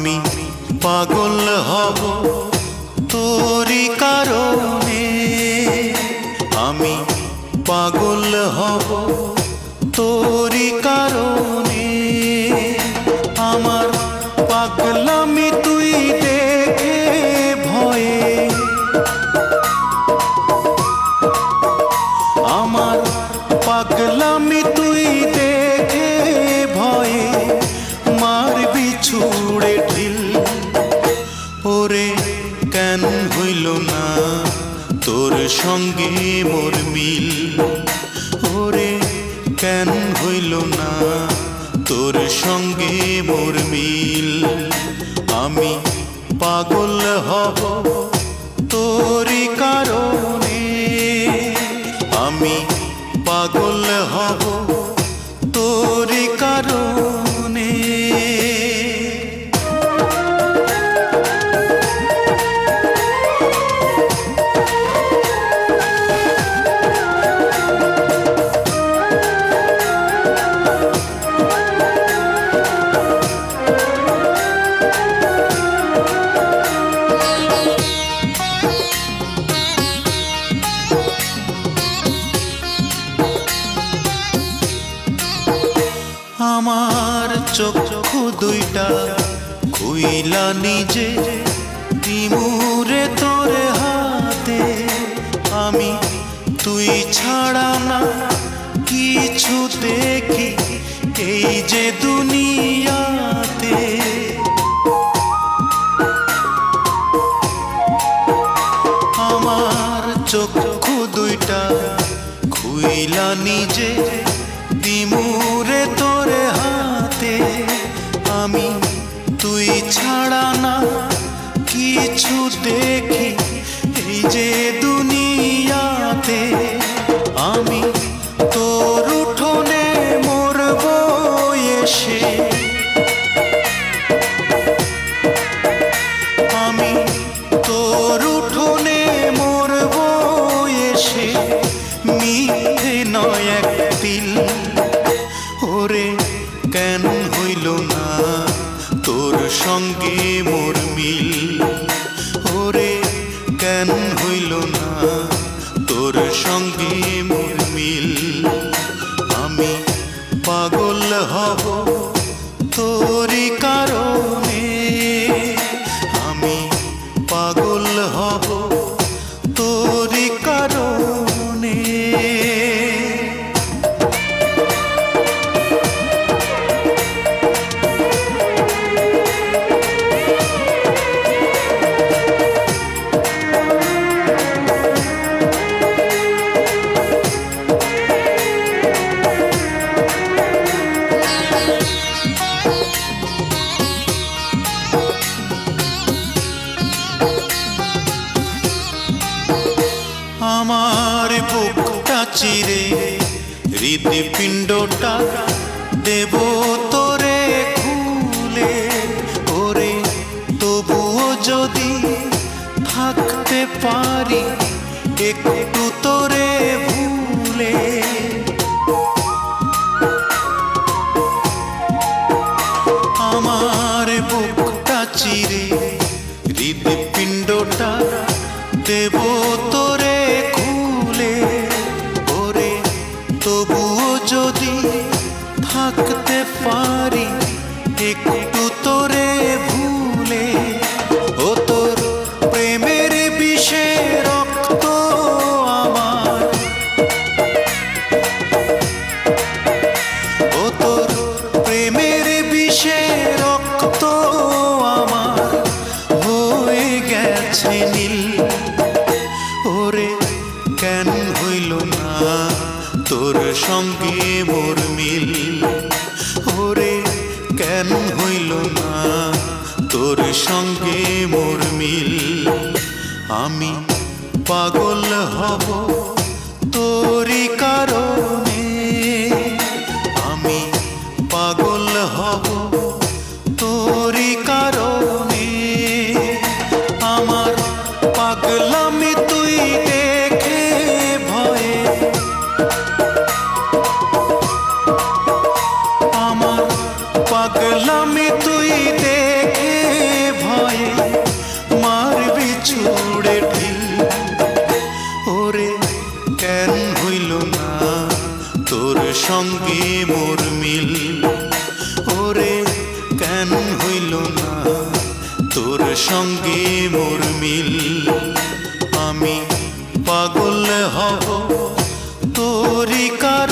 আমি পাগল হব তোরি কারণে। আমি পাগল হব তোরি কারণে। আমার তোর সঙ্গে মোর মিল। ওরে, কেন হইল না তোর সঙ্গে মোর মিল? আমি পাগল হব তোরই কারণে। আমি পাগল হব আমার চক্ষু দুইটা খুইলা নিজে তিমুরে তোরে হাতে। আমি তুই ছাড়া না, কিছু দেখি। এই যে দুনিয়াতে ছাড়া না কিছু দেখি। এই যে দুনিয়াতে আমি তোর উঠোনে মরব এসে। আমি তোর উঠোনে মরব এসে। মিথ্যে নয় এক দিল সঙ্গে মোর মিল। ওরে, কেন হইল না তোর সঙ্গে মোর মিল? আমি পাগল হব, তোরই কারণে বুকটা চিরে হৃদপিণ্ডটা দেব তোরে খুলে। ওরে তবুও যদি থাকতে পারি একটু তোরে তবুও যদি থাকতে পারি, একটু তোরে ভুলে। ও তোর প্রেমের বিষে রক্ত আমার। ও তোর প্রেমের বিষে রক্ত আমার। হয়ে গেছে নীল সঙ্গে মোর মিল। ওরে, কেন হইল না তোর সঙ্গে মোর মিল? আমি পাগল হব, তোরই কারণে সঙ্গে মোর মিল। ওরে, কেন হইল না? তোর সঙ্গে মোর মিল। আমি পাগল হব তোর কার